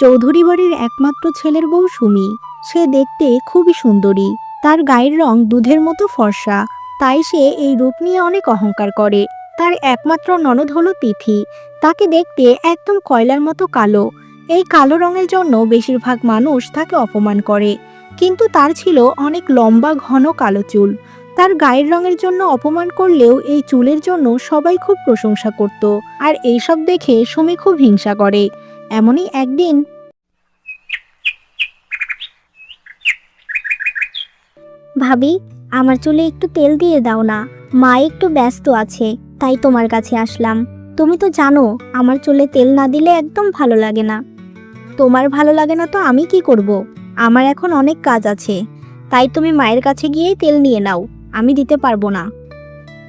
চৌধুরী বাড়ির একমাত্র ছেলের বউ সুমি। সে দেখতে খুবই সুন্দরী। তার গায়ের রং দুধের মতো ফর্সা। তাই সে এই রূপ নিয়ে অনেক অহংকার করে। তার একমাত্র ননদ হলো তিথি। তাকে দেখতে একদম কয়লার মতো কালো। এই কালো রঙের জন্য বেশিরভাগ মানুষ তাকে অপমান করে। কিন্তু তার ছিল অনেক লম্বা, ঘন কালো চুল। তার গায়ের রঙের জন্য অপমান করলেও এই চুলের জন্য সবাই খুব প্রশংসা করত। আর এইসব দেখে সুমি খুব হিংসা করে। এমনই একদিন। ভাবি, আমার চুলে একটু তেল দিয়ে দাও না। মা একটু ব্যস্ত আছে, তাই তোমার কাছে আসলাম। তুমি তো জানো, আমার চুলে তেল না দিলে একদম ভালো লাগে না। তোমার ভালো লাগে না তো আমি কি করব? আমার এখন অনেক কাজ আছে। তাই তুমি মায়ের কাছে গিয়েই তেল নিয়ে নাও, আমি দিতে পারব না।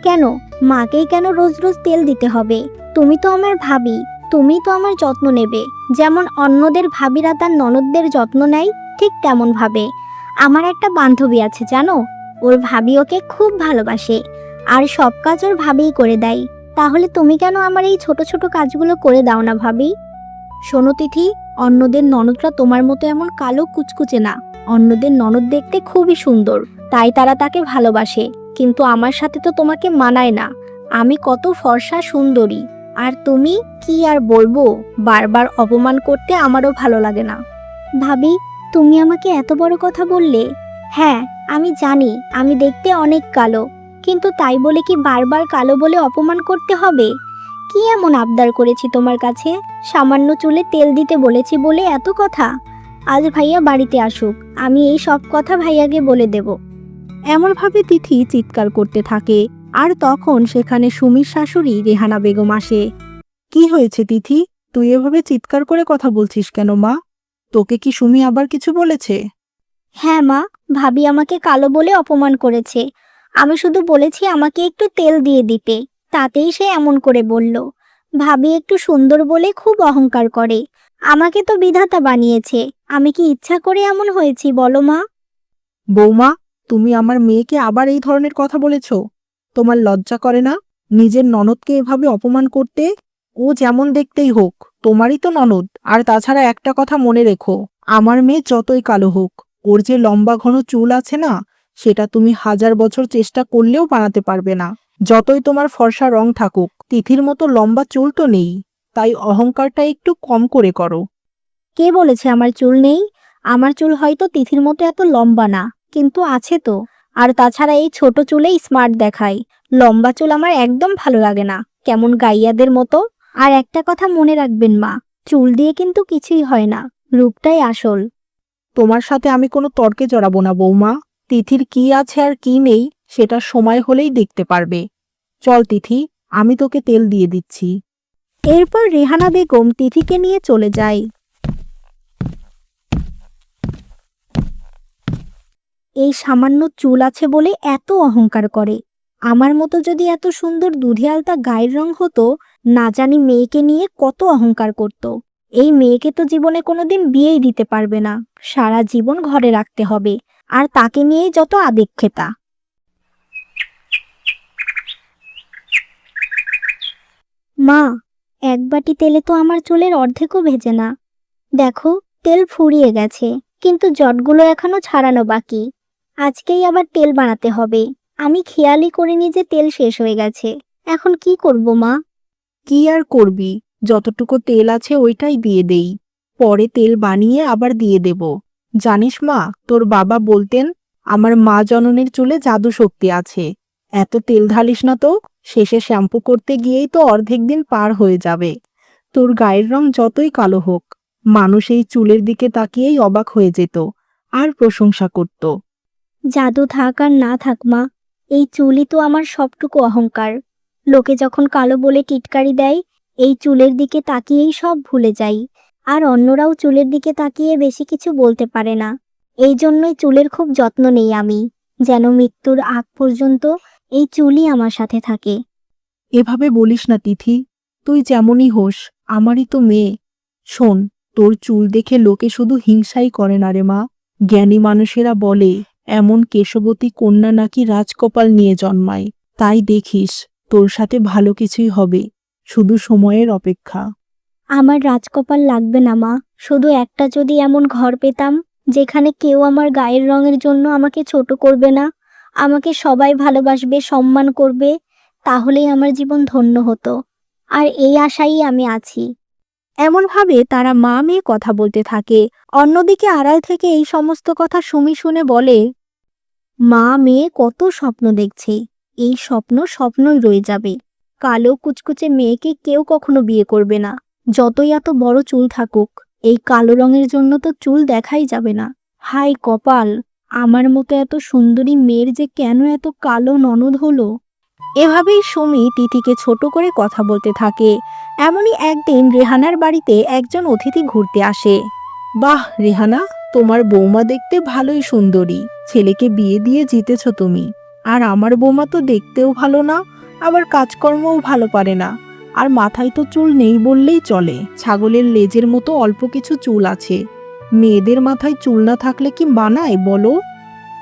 কেন? মাকেই কেন রোজ রোজ তেল দিতে হবে? তুমি তো আমার ভাবি তুমি তো আমার যত্ন নেবে। যেমন অন্যদের ভাবিরা তার ননদদের যত্ন নেয়, ঠিক তেমন ভাবে আমার একটা বান্ধবী আছে, জানো? ওর ভাবি ওকে খুব ভালোবাসে। আর সব কাজ ওর ভাবিই করে দেয়। তাহলে তুমি কেন আমার এই ছোট ছোট কাজগুলো করে দাও না, ভাবি? শোনো তিথি, অন্যদের ননদরা তোমার মতো এমন কালো কুচকুচে না। অন্যদের ননদ দেখতে খুবই সুন্দর। তাই তারা তাকে ভালোবাসে। কিন্তু আমার সাথে তো তোমাকে মানায় না। আমি কত ফর্সা সুন্দরী। আর তুমি কি আর বলব? বারবার অপমান করতে আমারও ভালো লাগে না। ভাবি, তুমি আমাকে এত বড় কথা বললে? হ্যাঁ আমি জানি, আমি দেখতে অনেক কালো। কিন্তু তাই বলে কি বারবার কালো বলে অপমান করতে হবে? কি এমন আবদার করেছি তোমার কাছে? সামান্য চুলে তেল দিতে বলেছি বলে এত কথা? আজ ভাইয়া বাড়িতে আসুক, আমি এই সব কথা ভাইয়াকে বলে দেব। এমনভাবে তিথি চিৎকার করতে থাকে। আর তখন সেখানে সুমির শাশুড়ি রেহানা বেগম আসে। কি হয়েছে তিথি? তুই এভাবে চিৎকার করে কথা বলছিস কেন মা? তোকে কি সুমি আবার কিছু বলেছে? হ্যাঁ মা ভাবি আমাকে কালো বলে অপমান করেছে। আমি শুধু বলেছি আমাকে একটু তেল দিয়ে দিতে। তাতেই সে এমন করে বলল ভাবি একটু সুন্দর বলে খুব অহংকার করে। আমাকে তো বিধাতা বানিয়েছে। আমি কি ইচ্ছা করে এমন হয়েছি বলো মা? বৌমা তুমি আমার মেয়েকে আবার এই ধরনের কথা বলেছ? তোমার লজ্জা করে না? নিজের ননদকে এভাবে অপমান করতে? ও যেমন দেখতেই হোক, তোমারই তো ননদ। আর তাছাড়া একটা কথা মনে রেখো, আমার মেয়ে যতই কালো হোক, ওর যে লম্বা ঘন চুল আছে না, সেটা তুমি হাজার বছর চেষ্টা করলেও বানাতে পারবে না। যতই তোমার ফর্সা রং থাকুক, তিথির মতো লম্বা চুল তো নেই, তাই অহংকারটা একটু কম করে করো। কে বলেছে আমার চুল নেই? আমার চুল হয়তো তিথির মতো এত লম্বা না, কিন্তু আছে তো। আর তাছাড়া এই ছোট চুলেই স্মার্ট দেখায়। লম্বা চুল আমার একদম ভালো লাগে না কেমন গাইয়াদের মতো। আর একটা কথা মনে রাখবেন মা চুল দিয়ে কিন্তু কিছুই হয় না রূপটাই আসল। তোমার সাথে আমি কোনো তর্কে জড়াবো না বৌমা তিথির কি আছে আর কি নেই সেটা সময় হলেই দেখতে পারবে। চল তিথি আমি তোকে তেল দিয়ে দিচ্ছি। এরপর রেহানা বেগম তিথিকে নিয়ে চলে যায়। এই সামান্য চুল আছে বলে এত অহংকার করে। আমার মতো যদি এত সুন্দর দুধে আলতা গায়ের রং হতো, না জানি মেয়েকে নিয়ে কত অহংকার করত। এই মেয়েকে তো জীবনে কোনোদিন বিয়েই দিতে পারবে না। সারা জীবন ঘরে রাখতে হবে। আর তাকে নিয়েই যত আবেক্ষেতা মা, এক বাটি তেলে তো আমার চুলের অর্ধেকও ভেজে না। দেখো, তেল ফুরিয়ে গেছে, কিন্তু জটগুলো এখনও ছাড়ানো বাকি। আজকেই আবার তেল বানাতে হবে। আমি খেয়ালই করিনি যে তেল শেষ হয়ে গেছে। এখন কি করব, মা? কি আর করবি? যতটুকু তেল আছে ওইটাই দিয়ে দেই। পরে তেল বানিয়ে আবার দিয়ে দেব। জানিস, মা, তোর বাবা বলতেন, আমার মা জননের চুলে জাদু শক্তি আছে। এত তেল ঢালিস না তো, শেষে শ্যাম্পু করতে গিয়েই তো অর্ধেক দিন পার হয়ে যাবে। তোর গায়ের রং যতই কালো হোক, মানুষ এই চুলের দিকে তাকিয়েই অবাক হয়ে যেত, আর প্রশংসা করত। জাদু থাক আর না থাক, মা। এই চুলই তো আমার সবটুকু অহংকার। লোকে যখন কালো বলে টিটকারি দেয়, এই চুলের দিকে তাকিয়েই সব ভুলে যাই। আর অন্যরাও চুলের দিকে তাকিয়ে বেশি কিছু বলতে পারে না। এই জন্যই চুলের খুব যত্ন নেই আমি, যেন মৃত্যুর আগ পর্যন্ত এই চুলই আমার সাথে থাকে। এভাবে বলিস না, তিথি। তুই যেমনই হোস, আমারই তো মেয়ে। শোন, তোর চুল দেখে লোকে শুধু হিংসাই করে না রে মা। জ্ঞানী মানুষেরা বলে এমন কেশবতী কন্যা নাকি রাজকপাল নিয়ে জন্মায়। তাই দেখিস তোর সাথে ভালো কিছুই হবে শুধু সময়ের অপেক্ষা। আমার রাজকপাল লাগবে না মা। শুধু একটা যদি এমন ঘর পেতাম যেখানে কেউ আমার গায়ের রঙের জন্য আমাকে ছোট করবে না আমাকে সবাই ভালোবাসবে সম্মান করবে তাহলেই আমার জীবন ধন্য হতো। আর এই আশাই আমি আছি। এমনভাবে তারা মা মেয়ে কথা বলতে থাকে। অন্যদিকে আড়াল থেকে এই সমস্ত কথা সুমি শুনে বলে মা মেয়ে কত স্বপ্ন দেখছে। এই স্বপ্ন স্বপ্নই রয়ে যাবে। কালো কুচকুচে মেয়েকে কেউ কখনো বিয়ে করবে না। যতই এত বড় চুল থাকুক, এই কালো রঙের জন্য তো চুল দেখাই যাবে না। হাই কপাল, আমার মতো এত সুন্দরী মেয়ের যে কেন এত কালো ননদ হলো? এভাবেই সুমি তিথিকে ছোট করে কথা বলতে থাকে। এমনই একদিন রেহানার বাড়িতে একজন অতিথি ঘুরতে আসে। বাহ, রেহানা! তোমার বৌমা দেখতে ভালোই সুন্দরী। ছেলেকে বিয়ে দিয়ে জিতেছ তুমি। আর আমার বৌমা তো দেখতেও ভালো না, আবার কাজকর্মও ভালো পারে না। আর মাথায় তো চুল নেই বললেই চলে। ছাগলের লেজের মতো অল্প কিছু চুল আছে। মেয়েদের মাথায় চুল না থাকলে কি বানায় বলো?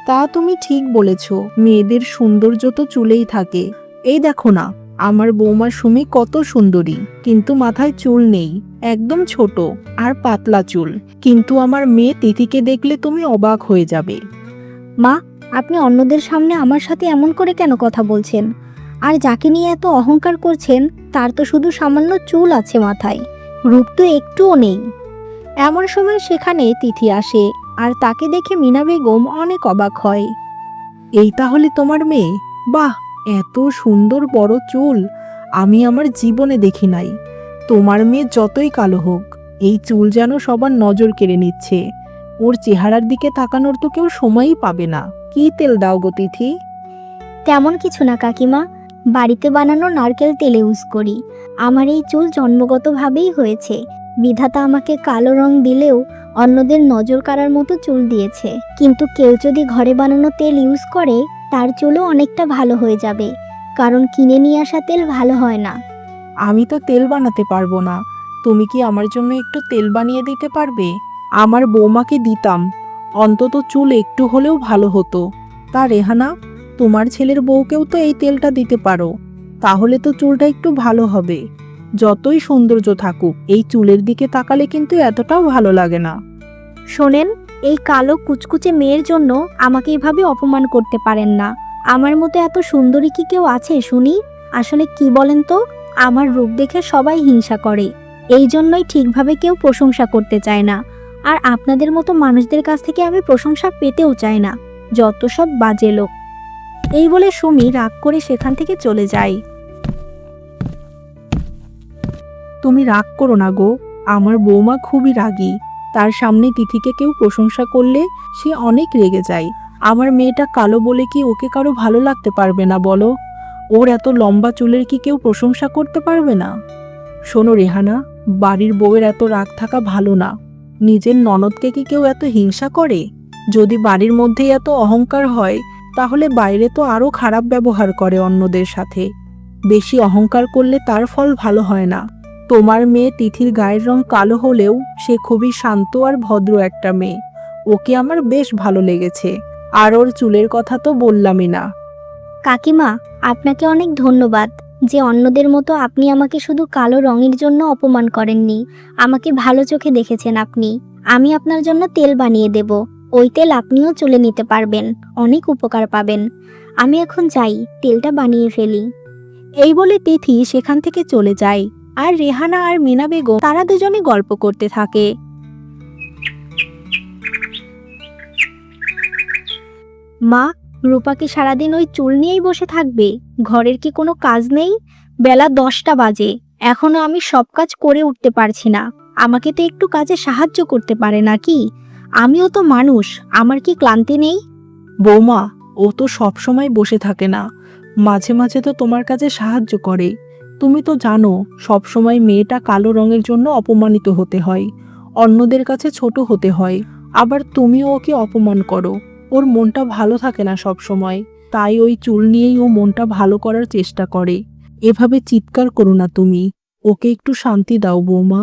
তা তুমি ঠিক বলেছ। মেয়েদের সৌন্দর্য তো চুলেই থাকে। এই দেখো না আমার বৌমা সুমি কত সুন্দরী কিন্তু মাথায় চুল নেই একদম ছোট আর পাতলা চুল। কিন্তু আমার মেয়ে তিথিকে দেখলে তুমি অবাক হয়ে যাবে। মা আপনি অন্যদের সামনে আমার সাথে এমন করে কেন কথা বলছেন? আর যাকে নিয়ে এত অহংকার করছেন তার তো শুধু সামান্য চুল আছে মাথায় রূপ তো একটুও নেই। এমন সময় সেখানে তিথি আসে আর তাকে দেখে মিনা বেগম অনেক অবাক হয়। এই তাহলে তোমার মেয়ে? বাহ এত সুন্দর বড় চুল আমি আমার জীবনে দেখি নাই। তোমার মেয়ে যতই কালো হোক, এই চুল যেন সবার নজর কেড়ে নিচ্ছে। ওর চেহারার দিকে তাকানোর তো কেউ সময়ই পাবে না। কি তেল দাও গো তিথি? তেমন কিছু না, কাকিমা। বাড়িতে বানানো নারকেল তেল ইউজ করি। আমার এই চুল জন্মগতভাবেই হয়েছে। বিধাতা আমাকে কালো রং দিলেও অন্যদের নজর কাড়ার মতো চুল দিয়েছে। কিন্তু কেউ যদি ঘরে বানানো তেল ইউজ করে তার চুলও অনেকটা ভালো হয়ে যাবে, কারণ কিনে নিয়ে আসা তেল ভালো হয় না। আমি তো তেল বানাতে পারব না। তুমি কি আমার জন্য একটু তেল বানিয়ে দিতে পারবে? আমার বৌমাকে দিতাম। অন্তত চুল একটু হলেও ভালো হতো। তা রেহানা, তোমার ছেলের বউকেও তো এই তেলটা দিতে পারো। তাহলে তো চুলটা একটু ভালো হবে। যতই সৌন্দর্য থাকুক, এই চুলের দিকে তাকালে কিন্তু এতটাও ভালো লাগে না। শোনেন, এই কালো কুচকুচে মেয়ের জন্য আমাকে এভাবে অপমান করতে পারেন না। আমার মতো এত সুন্দরী কি কেউ আছে, শুনি? আসলে কি বলেন তো? আমার রূপ দেখে সবাই হিংসা করে। এই জন্যই ঠিকভাবে কেউ প্রশংসা করতে চায় না। আর আপনাদের মতো মানুষদের কাছ থেকে আমি প্রশংসা পেতেও চাই না। যত সব বাজে লোক। এই বলে সুমি রাগ করে সেখান থেকে চলে যায়। তুমি রাগ করো না গো। আমার বৌমা খুবই রাগী। তার সামনে তিথিকে কেউ প্রশংসা করলে সে অনেক রেগে যায়। আমার মেয়েটা কালো বলে কি ওকে কারও ভালো লাগতে পারবে না বলো? ওর এত লম্বা চুলের কি কেউ প্রশংসা করতে পারবে না? শোনো রেহানা, বাড়ির বউয়ের এত রাগ থাকা ভালো না। নিজের ননদকে কি কেউ এত হিংসা করে? যদি বাড়ির মধ্যেই এত অহংকার হয়, তাহলে বাইরে তো আরও খারাপ ব্যবহার করে অন্যদের সাথে। বেশি অহংকার করলে তার ফল ভালো হয় না। তোমার মেয়ে তিথির গায়ের রং কালো হলেও সে খুবই শান্ত আর ভদ্র একটা মেয়ে। ওকে আমার বেশ ভালো লেগেছে। আর ওর চুলের কথা তো বললামই না। কাকিমা আপনাকে অনেক ধন্যবাদ যে অন্যদের মতো আপনি আমাকে শুধু কালো রঙের জন্য অপমান করেননি আমাকে ভালো চোখে দেখেছেন আপনি। আমি আপনার জন্য তেল বানিয়ে দেব। ওই তেল আপনিও চলে নিতে পারবেন অনেক উপকার পাবেন। আমি এখন যাই তেলটা বানিয়ে ফেলি। এই বলে তিথি সেখান থেকে চলে যায়। আর রেহানা আর মিনা বেগম, তারা দুজনে গল্প করতে থাকে। মা রূপা কি সারাদিন ওই চুল নিয়েই বসে থাকবে? ঘরের কি কোনো কাজ নেই? বেলা দশটা বাজে। এখনও আমি সব কাজ করে উঠতে পারছি না। আমাকে তো একটু কাজে সাহায্য করতে পারে নাকি? আমিও তো মানুষ, আমার কি ক্লান্তি নেই? বৌমা, ও তো সব সময় বসে থাকে না। মাঝে মাঝে তো তোমার কাজে সাহায্য করে। তুমি তো জানো সব সময় মেয়েটা কালো রঙের জন্য অপমানিত হতে হয়, অন্যদের কাছে ছোট হতে হয়। আবার তুমিও ওকে অপমান করো। ওর মনটা ভালো থাকে না সব সময় তাই ওই চুল নিয়েই ও মনটা ভালো করার চেষ্টা করে। এভাবে চিৎকার করো না তুমি। ওকে একটু শান্তি দাও, বৌমা।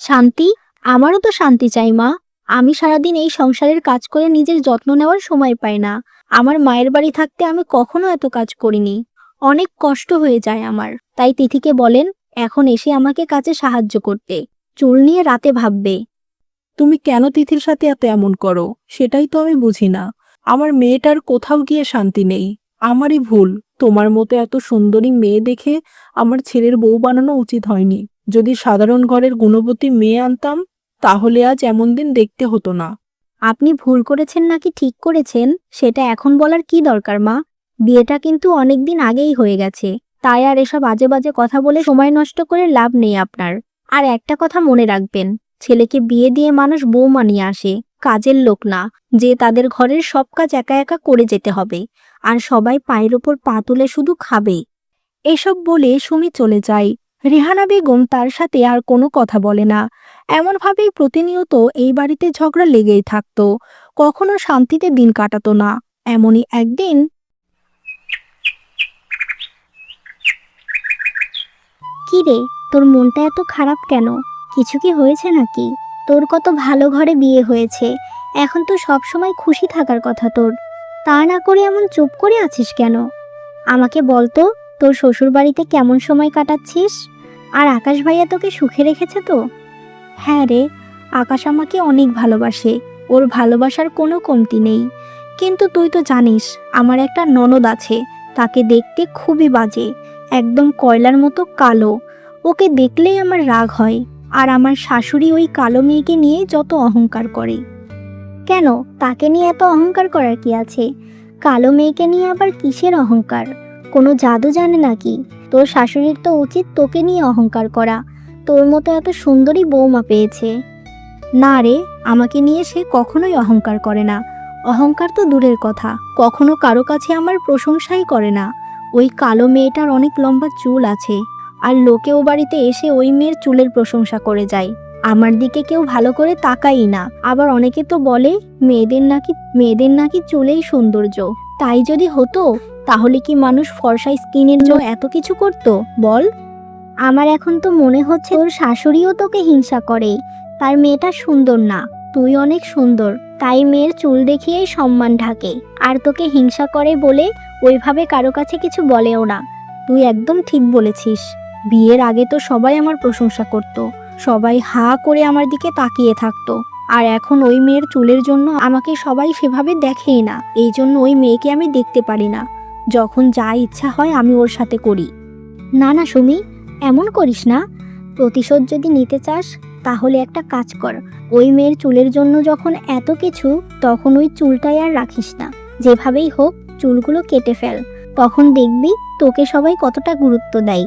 শান্তি? আমারও তো শান্তি চাই, মা। আমি সারাদিন এই সংসারের কাজ করে নিজের যত্ন নেওয়ার সময় পাই না। আমার মায়ের বাড়ি থাকতে আমি কখনো এত কাজ করিনি। অনেক কষ্ট হয়ে যায় আমার। তাই তিথিকে বলেন এখন এসে আমাকে কাজে সাহায্য করতে। চুল নিয়ে রাতে ভাববে। তুমি কেন তিথির সাথে এত এমন করো? সেটাই তো আমি বুঝি না। আমার মেয়েটার কোথাও গিয়ে শান্তি নেই। আমারই ভুল। তোমার মতো এত সুন্দরী মেয়ে দেখে আমার ছেলের বউ বানানো উচিত হয়নি। যদি সাধারণ ঘরের গুণবতী মেয়ে আনতাম তাহলে আজ এমন দিন দেখতে হতো না। আপনি ভুল করেছেন নাকি ঠিক করেছেন সেটা এখন বলার কি দরকার মা? বিয়েটা কিন্তু অনেক দিন আগেই হয়ে গেছে। তাই আর এসব আজে বাজে কথা বলে সময় নষ্ট করে লাভ নেই আপনার। আর একটা কথা মনে রাখবেন, ছেলেকে বিয়ে দিয়ে মানুষ বউ মানিয়ে আসে, কাজের লোক না, যে তাদের ঘরের সব কাজ একা একা করে যেতে হবে, আর সবাই পায়ের ওপর পা তুলে শুধু খাবে। এসব বলে সুমি চলে যায়। রেহানা বেগম তার সাথে আর কোনো কথা বলে না। এমনভাবেই প্রতিনিয়ত এই বাড়িতে ঝগড়া লেগেই থাকতো। কখনো শান্তিতে দিন কাটাতো না। এমনই একদিন কি রে? তোর মনটা এত খারাপ কেন? কিছু কি হয়েছে নাকি? তোর কত ভালো ঘরে বিয়ে হয়েছে। এখন তো সব সময় খুশি থাকার কথা তোর। তা না করে এমন চুপ করে আছিস কেন? আমাকে বলতো তোর শ্বশুর বাড়িতে কেমন সময় কাটাচ্ছিস? আর আকাশ ভাইয়া তোকে সুখে রেখেছে তো? হ্যাঁ রে, আকাশ আমাকে অনেক ভালোবাসে। ওর ভালোবাসার কোনো কমতি নেই। কিন্তু তুই তো জানিস, আমার একটা ননদ আছে। তাকে দেখতে খুবই বাজে। একদম কয়লার মতো কালো। ওকে দেখলেই আমার রাগ হয়, আর আমার শাশুড়ি ওই কালো মেয়েকে নিয়ে যত অহংকার করে। কেন? তাকে নিয়ে এত অহংকার করার কি আছে? কালো মেয়েকে নিয়ে আবার কিসের অহংকার? কোনো জাদু জানে নাকি? তোর শাশুড়ির তো উচিত তোকে নিয়ে অহংকার করা। তোর মতো এত সুন্দরী বৌমা পেয়েছে। না রে, আমাকে নিয়ে সে কখনোই অহংকার করে না। অহংকার তো দূরের কথা, কখনো কারও কাছে আমার প্রশংসাই করে না। ওই কালো মেয়েটার অনেক লম্বা চুল আছে, আর লোকে ও বাড়িতে এসে ওই মেয়ের চুলের প্রশংসা করে যায়। আমার দিকে কেউ ভালো করে তাকাই না। আবার অনেকে তো বলে, মেয়েদের নাকি মেয়েদের নাকি চুলেই সৌন্দর্য। তাই যদি হতো, তাহলে কি মানুষ ফর্সা স্কিনের জন্য এত কিছু করতো? বল। আমার এখন তো মনে হচ্ছে তোর শাশুড়িও তোকে হিংসা করে। তার মেয়েটা সুন্দর না, তুই অনেক সুন্দর। তাই মেয়ের চুল দেখিয়েই সম্মান ঢাকে। আর তোকে হিংসা করে বলে ওইভাবে কারও কাছে কিছু বলেও না। তুই একদম ঠিক বলেছিস। বিয়ের আগে তো সবাই আমার প্রশংসা করত। সবাই হা করে আমার দিকে তাকিয়ে থাকতো। আর এখন ওই মেয়ের চুলের জন্য আমাকে সবাই সেভাবে দেখেই না। এই জন্য ওই মেয়েকে আমি দেখতে পারি না। যখন যা ইচ্ছা হয় আমি ওর সাথে করি। না না, সুমি, এমন করিস না। প্রতিশোধ যদি নিতে চাস, তাহলে একটা কাজ কর। ওই মেয়ের চুলের জন্য যখন এত কিছু, তখন ওই চুলটাই আর রাখিস না। যেভাবেই হোক চুলগুলো কেটে ফেল। তখন দেখবি তোকে সবাই কতটা গুরুত্ব দেয়।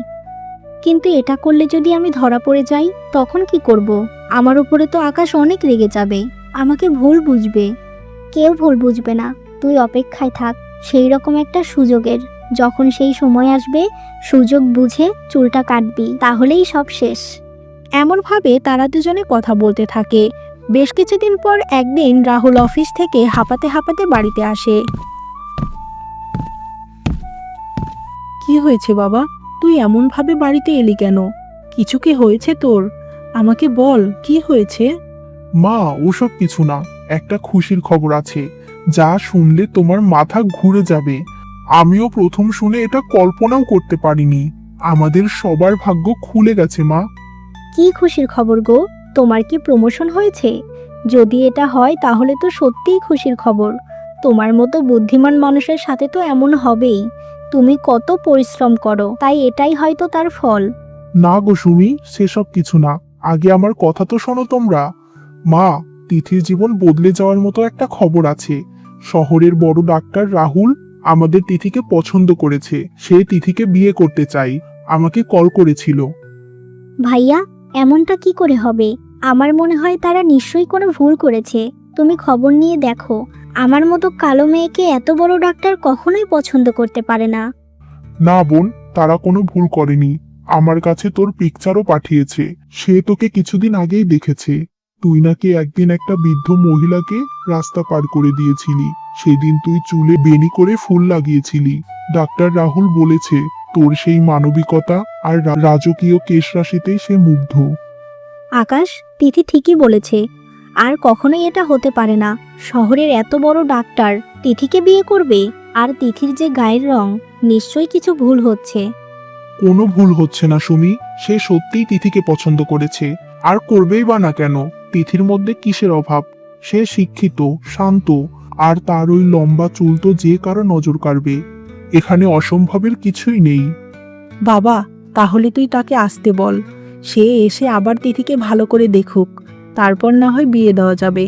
কিন্তু এটা করলে যদি আমি ধরা পড়ে যাই, তখন কি করব? আমার উপরে তো আকাশ অনেক রেগে যাবে। আমাকে ভুল বুঝবে। কেউ ভুল বুঝবে না। তুই অপেক্ষায় থাক। সেই রকম একটা সুযোগের। যখন সেই সময় আসবে, সুযোগ বুঝে চুলটা কাটবি। তাহলেই সব শেষ। এমনভাবে তারা দুজনে কথা বলতে থাকে। বেশ কিছুদিন পর একদিন রাহুল অফিস থেকে হাঁপাতে হাঁপাতে বাড়িতে আসে। কি হয়েছে বাবা? তুই এমনভাবে বাড়িতে এলি কেন? কিছু কি হয়েছে তোর? আমাকে বল কি হয়েছে? মা ওসব কিছু না। একটা খুশির খবর আছে। যা শুনলে তোমার মাথা ঘুরে যাবে। আমিও প্রথম শুনে এটা কল্পনাও করতে পারিনি। আমাদের সবার ভাগ্য খুলে গেছে মা। কি খুশির খবর গো? তোমার কি প্রমোশন হয়েছে? যদি এটা হয় তাহলে তো সত্যিই খুশির খবর। তোমার মতো বুদ্ধিমান মানুষের সাথে তো এমন হবেই। তুমি কত পরিশ্রম করো তাই এটাই হয়তো তার ফল। না গো সুমি সেসব কিছু না। আগে আমার কথা তো শোনো তোমরা। মা তিথির জীবন বদলে যাওয়ার মতো একটা খবর আছে। শহরের বড় ডাক্তার রাহুল আমাদের তিথিকে পছন্দ করেছে। সে তিথিকে বিয়ে করতে চাই। আমাকে কল করেছিল। ভাইয়া এমনটা কি করে হবে? আমার মনে হয় তারা নিশ্চয়ই কোনো ভুল করেছে। তুমি খবর নিয়ে দেখো। আমার মতো কালো মেয়েকে এত বড় ডাক্তার কখনোই পছন্দ করতে পারে না। না বোন তারা কোনো ভুল করেনি। আমার কাছে তোর পিকচারও পাঠিয়েছে। সে তোকে কিছুদিন আগেই দেখেছে। তুই নাকি একদিন একটা বৃদ্ধ মহিলাকে রাস্তা পার করে দিয়েছিলি। সেদিন তুই চুলে বেনি করে ফুল লাগিয়েছিলি। ডাক্তার রাহুল বলেছে তোর সেই মানবিকতা আর রাজকীয় কেশ রাশিতেই সে মুগ্ধ। আকাশ তিথি ঠিকই বলেছে। আর কখনোই এটা হতে পারে না। শহরের এত বড় ডাক্তার তিথিকে বিয়ে করবে আর তিথির যে গায়ের রং নিশ্চয়ই কিছু ভুল হচ্ছে। কোনো ভুল হচ্ছে না সুমি সে সত্যিই তিথিকে পছন্দ করেছে। আর করবেই বা না কেন তিথির মধ্যে কিসের অভাব? সে শিক্ষিত শান্ত আর তার ওই লম্বা চুল তো যে কারও নজর কাড়বে। এখানে অসম্ভবের কিছুই নেই। বাবা তাহলে তুই তাকে আসতে বল। সে এসে আবার তিথিকে ভালো করে দেখুক। তারপর না হয় বিয়ে দেওয়া যাবে।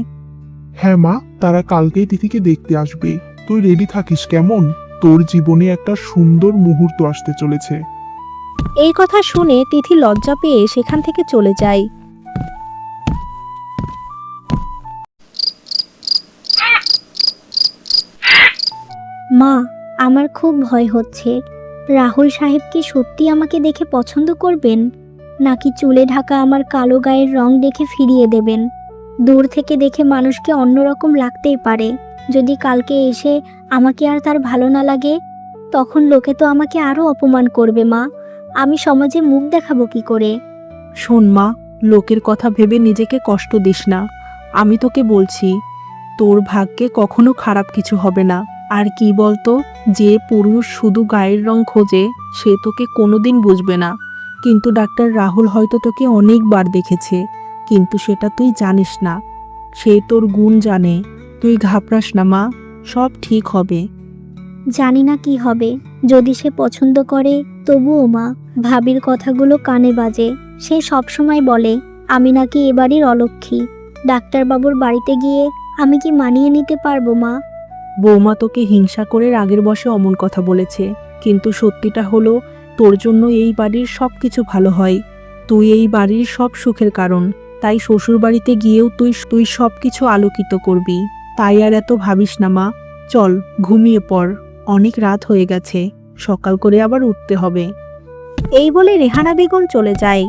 হ্যাঁ মা তারা কালকেই তিথিকে দেখতে আসবে। তুই রেডি থাকিস কেমন? তোর জীবনে একটা সুন্দর মুহূর্ত আসতে চলেছে। এই কথা শুনে তিথি লজ্জা পেয়ে সেখান থেকে চলে যায়। মা আমার খুব ভয় হচ্ছে। রাহুল সাহেব কি সত্যি আমাকে দেখে পছন্দ করবেন? নাকি চুলে ঢাকা আমার কালো গায়ের রং দেখে ফিরিয়ে দেবেন? দূর থেকে দেখে মানুষকে অন্যরকম লাগতেই পারে। যদি কালকে এসে আমাকে আর তার ভালো না লাগে, তখন লোকে তো আমাকে আরও অপমান করবে, মা। আমি সমাজে মুখ দেখাবো কি করে? শোন, মা, লোকের কথা ভেবে নিজেকে কষ্ট দিস না। আমি তোকে বলছি, তোর ভাগ্যে কখনো খারাপ কিছু হবে না। আর কি বলতো, যে পুরুষ শুধু গায়ের রং খোঁজে, সে তোকে কোনোদিন বুঝবে না। কিন্তু ডাক্তার রাহুল হয়তো তোকে অনেকবার দেখেছে কিন্তু সেটা তুই জানিস না। সে তোর গুণ জানে। তুই ঘাবড়াস না মা। সব ঠিক হবে। জানি না কি হবে। যদি সে পছন্দ করে তবুও মা ভাবির কথাগুলো কানে বাজে। সে সবসময় বলে আমি নাকি এবারই অলক্ষী। ডাক্তারবাবুর বাড়িতে গিয়ে আমি কি মানিয়ে নিতে পারব মা? বৌমা তোকে হিংসা করে রাগের বসে অমন কথা বলেছে কিন্তু সত্যিটা হলো তোর জন্য এই বাড়ির সব কিছু ভালো হয়। তুই এই বাড়ির সব সুখের কারণ। তাই শ্বশুর বাড়িতে গিয়েও তুই তুই সব কিছু আলোকিত করবি। তাই আর এত ভাবিস না মা। চল, ঘুমিয়ে পড়। অনেক রাত হয়ে গেছে। সকাল করে আবার উঠতে হবে। এই বলে রেহানা বেগম চলে যায়।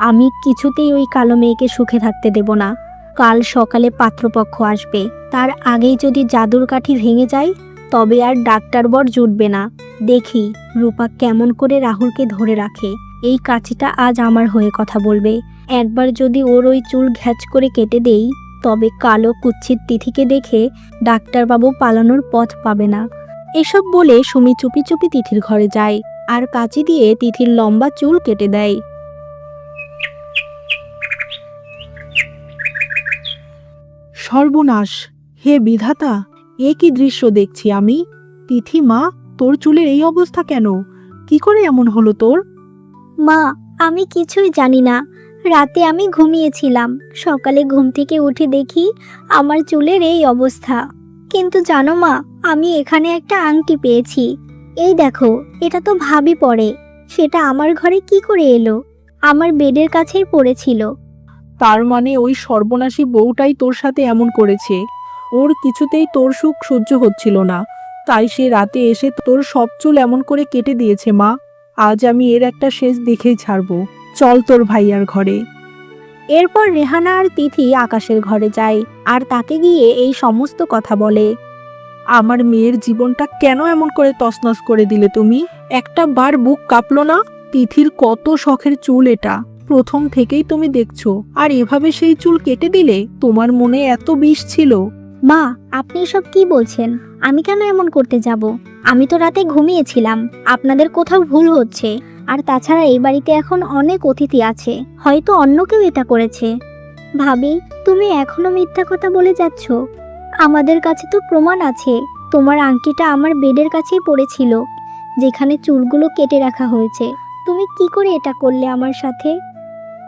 আমি কিছুতেই ওই কালো মেয়েকে সুখে থাকতে দেব না। কাল সকালে পাত্রপক্ষ আসবে। তার আগেই যদি জাদুর কাঠি ভেঙে যায়, তবে আর ডাক্তার বর জুটবে না। দেখি রূপা কেমন করে রাহুলকে ধরে রাখে। এই কাছিটা আজ আমার হয়ে কথা বলবে। একবার যদি ওর ওই চুল ঘ্যাচ করে কেটে দেই, তবে কালো কুচ্ছিত তিথিকে দেখে ডাক্তারবাবু পালানোর পথ পাবে না। এসব বলে সুমি চুপি চুপি তিথির ঘরে যায়, আর কাঁচি দিয়ে তিথির লম্বা চুল কেটে দেয়। সর্বনাশ। হে বিধাতা, এ কি দৃশ্য দেখছি আমি? তিথি মা, তোর চুলের এই অবস্থা কেন? কি করে এমন হলো তোর? মা, আমি কিছুই জানি না। রাতে আমি ঘুমিয়েছিলাম। সকালে ঘুম থেকে উঠে দেখি আমার চুলের এই অবস্থা। কিন্তু জানো মা, আমি এখানে একটা আংটি পেয়েছি। এই দেখো, এটা তো ভাবি পড়ে। সেটা আমার ঘরে কি করে এলো? আমার বেডের কাছেই পড়েছিল। তার মানে ওই সর্বনাশী বউটাই তোর সাথে এমন করেছে। ওর কিছুতেই তোর সুখ সহ্য হচ্ছিল না। তাই সে রাতে এসে তোর সব চুল এমন করে কেটে দিয়েছে মা। আজ আমি এর একটা শেষ দেখেই ছাড়বো। চল তোর ভাইয়ার ঘরে। এরপর রেহানা আর তিথি আকাশের ঘরে যায় আর তাকে গিয়ে এই সমস্ত কথা বলে। আমার মেয়ের জীবনটা কেন এমন করে তছনছ করে দিলে তুমি? একটা বার বুক কাঁপলো না? তিথির কত শখের চুল এটা। প্রথম থেকেই তুমি দেখছ। আর এভাবে সেই চুল কেটে দিলে তোমার মনে এত বিষ ছিল। মা, আপনি এসব কি বলছেন? আমি কেন এমন করতে যাব? আমি তো রাতে ঘুমিয়েছিলাম। আপনাদের কোথাও ভুল হচ্ছে। আর তাছাড়া এই বাড়িতে এখন অনেক অতিথি আছে। হয়তো অন্য কেউ এটা করেছে। ভাবি, তুমি এখনও মিথ্যা কথা বলে যাচ্ছ? আমাদের কাছে তো প্রমাণ আছে। তোমার আংটিটা আমার বেডের কাছেই পড়েছিল, যেখানে চুলগুলো কেটে রাখা হয়েছে। তুমি কি করে এটা করলে আমার সাথে?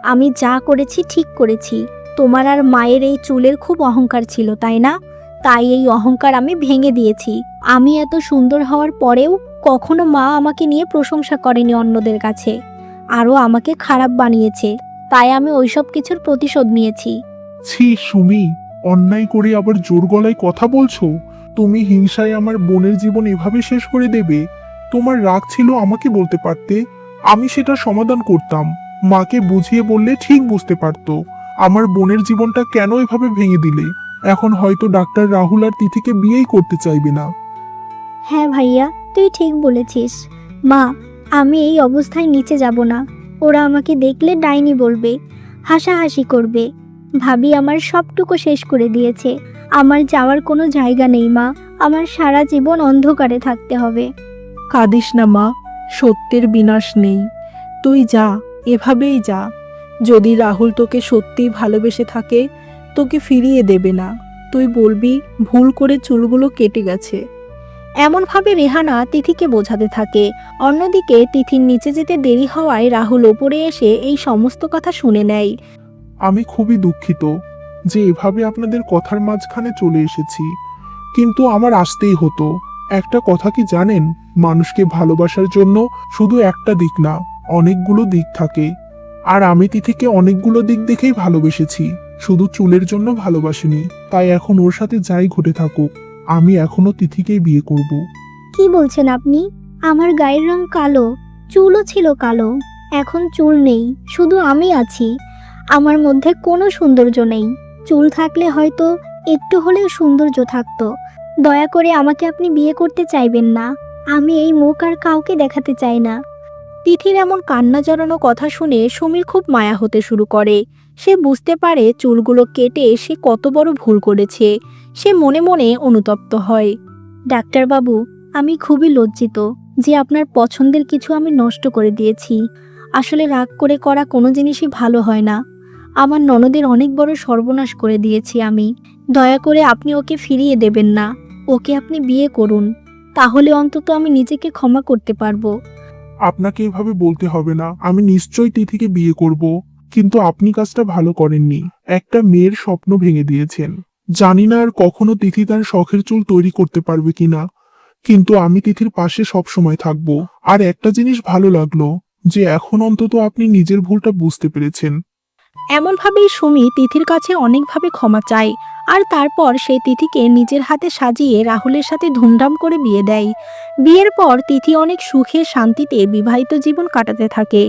আমি যা করেছি ঠিক করেছি। তোমার আর মায়ের এই চুলের খুব অহংকার ছিল, তাই না? তাই এই অহংকার আমি ভেঙে দিয়েছি। আমি এত সুন্দর হওয়ার পরেও কখনো মা আমাকে নিয়ে প্রশংসা করেনি অন্যদের কাছে। আরও আমাকে খারাপ বানিয়েছে। তাই আমি ওইসব কিছুর প্রতিশোধ নিয়েছি। ছি, সুমি, অন্যায় করে আবার জোর গলায় কথা বলছো? তুমি হিংসায় আমার বোনের জীবন এভাবে শেষ করে দেবে? তোমার রাগ ছিল আমাকে বলতে পারতে। আমি সেটা সমাধান করতাম। মাকে বুঝিয়ে বললে ঠিক বুঝতে পারতো। আমার বোনের জীবনটা কেন এভাবে ভেঙে দিলে? এখন হয়তো ডাক্তার রাহুল আর তিথিকে বিয়েই করতে চাইবে না। হ্যাঁ ভাইয়া তুই ঠিক বলেছিস। মা আমি এই অবস্থায় নিচে যাব না। ওরা আমাকে দেখলে ডাইনি বলবে হাসাহাসি করবে। ভাবি আমার সবটুকু শেষ করে দিয়েছে। আমার যাওয়ার কোনো জায়গা নেই মা। আমার সারা জীবন অন্ধকারে থাকতে হবে। কাঁদিস না মা। সত্যের বিনাশ নেই। তুই যা এভাবেই যা। যদি রাহুল তোকে সত্যিই ভালোবেসে থাকে, তোকে ফিরিয়ে দেবে না। তুই বলবি, ভুল করে চুলগুলো কেটে গেছে। এমনভাবে রেহানা তিথিকে বোঝাতে থাকে। অন্যদিকে তিথির নিচে যেতে দেরি হওয়ায় রাহুল ওপরে এসে এই সমস্ত কথা শুনে নেয়। আমি খুবই দুঃখিত যে এভাবে আপনাদের কথার মাঝখানে চলে এসেছি। কিন্তু আমার আসতেই হতো। একটা কথা কি জানেন? মানুষকে ভালোবাসার জন্য শুধু একটা দিক না অনেকগুলো দিক থাকে। আর আমি তিথিকে অনেকগুলো দিক দেখেই ভালোবেসেছি। শুধু চুলের জন্য ভালোবাসিনি, তাই এখন ওর সাথে যাই ঘটে থাকুক, আমি এখনও তিথিকেই বিয়ে করব। কি বলছেন আপনি? আমার গায়ের রং কালো, চুলও ছিল কালো, এখন চুল নেই, শুধু আমি আছি। আমার মধ্যে কোনো সৌন্দর্য নেই। চুল থাকলে হয়তো একটু হলেও সৌন্দর্য থাকতো। দয়া করে আমাকে আপনি বিয়ে করতে চাইবেন না। আমি এই মুখ আর কাউকে দেখাতে চাই না। তিথির এমন কান্না জড়ানো কথা শুনে সমীর খুব মায়া হতে শুরু করে। সে বুঝতে পারে চুলগুলো কেটে সে কত বড় ভুল করেছে। সে মনে মনে অনুতপ্ত হয়। ডাক্তারবাবু, আমি খুবই লজ্জিত যে আপনার পছন্দের কিছু আমি নষ্ট করে দিয়েছি। আসলে রাগ করে করা কোনো জিনিসই ভালো হয় না। আমার ননদের অনেক বড় সর্বনাশ করে দিয়েছি আমি। দয়া করে আপনি ওকে ফিরিয়ে দেবেন না। ওকে আপনি বিয়ে করুন। তাহলে অন্তত আমি নিজেকে ক্ষমা করতে পারব। আপনাকে এভাবে বলতে হবে না। আমি নিশ্চয়ই তিথিকে বিয়ে করব, কিন্তু আপনি কাজটা ভালো করেননি। একটা মেয়ের স্বপ্ন ভেঙে দিয়েছেন। জানি না আর কখনো তিথি তার শখের চুল তৈরি করতে পারবে কিনা, কিন্তু আমি তিথির পাশে সব সময় থাকব। আর একটা জিনিস ভালো লাগল, যে এখন অন্তত আপনি নিজের ভুলটা বুঝতে পেরেছেন। এমনভাবেই সুমি তিথির কাছে অনেকভাবে ক্ষমা চায় আর তারপর সে তিথিকে নিজের হাতে সাজিয়ে রাহুলের সাথে ধুমধাম করে বিয়ে দেয়। বিয়ের পর তিথি অনেক সুখে শান্তিতে বিবাহিত জীবন কাটাতে থাকে।